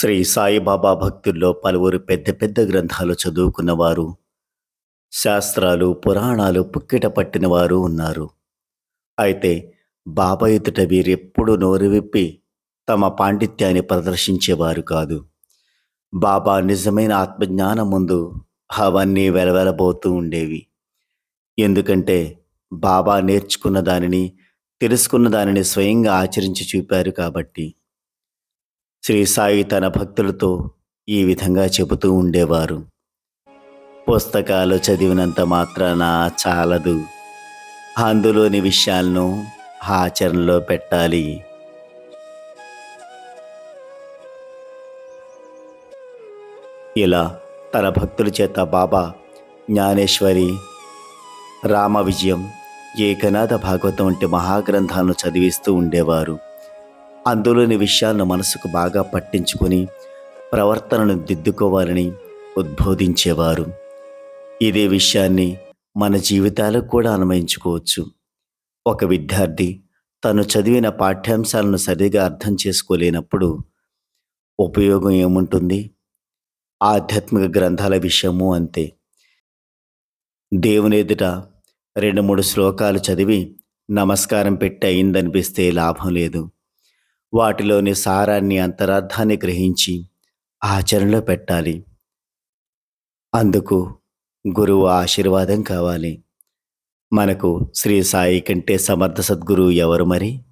శ్రీ సాయిబాబా భక్తుల్లో పలువురు పెద్ద పెద్ద గ్రంథాలు చదువుకున్నవారు శాస్త్రాలు పురాణాలు పుక్కిట పట్టిన వారు ఉన్నారు. అయితే బాబా ఎదుట వీరెప్పుడూ నోరు విప్పి తమ పాండిత్యాన్ని ప్రదర్శించేవారు కాదు. బాబా నిజమైన ఆత్మజ్ఞానం ముందు అవన్నీ వెలవెలబోతూ ఉండేవి. ఎందుకంటే బాబా నేర్చుకున్న దానిని తెలుసుకున్న దానిని స్వయంగా ఆచరించి చూపారు కాబట్టి. శ్రీ సాయి తన భక్తులతో ఈ విధంగా చెబుతూ ఉండేవారు. పుస్తకాలు చదివినంత మాత్రాన చాలదు. అందులోని విషయాలను ఆచరణలో పెట్టాలి. ఇలా తన భక్తుల చేత బాబా జ్ఞానేశ్వరి రామ విజయం ఏకనాథ భాగవతం వంటి మహాగ్రంథాలను చదివిస్తూ ఉండేవారు. అందులోని విషయాలను మనసుకు బాగా పట్టించుకొని ప్రవర్తనను దిద్దుకోవాలని ఉద్బోధించేవారు. ఇదే విషయాన్ని మన జీవితాలకు కూడా అన్వయించుకోవచ్చు. ఒక విద్యార్థి తను చదివిన పాఠ్యాంశాలను సరిగా అర్థం చేసుకోలేనప్పుడు ఉపయోగం ఏముంటుంది? ఆధ్యాత్మిక గ్రంథాల విషయము అంతే. దేవుని ఎదుట రెండు మూడు శ్లోకాలు చదివి నమస్కారం పెట్టి అయిందనిపిస్తే లాభం లేదు. వాటిలోని సారాన్ని అంతరార్థాన్ని గ్రహించి ఆచరణలో పెట్టాలి. అందుకు గురువు ఆశీర్వాదం కావాలి. మనకు శ్రీ సాయి కంటే సమర్థ సద్గురువు ఎవరు మరి?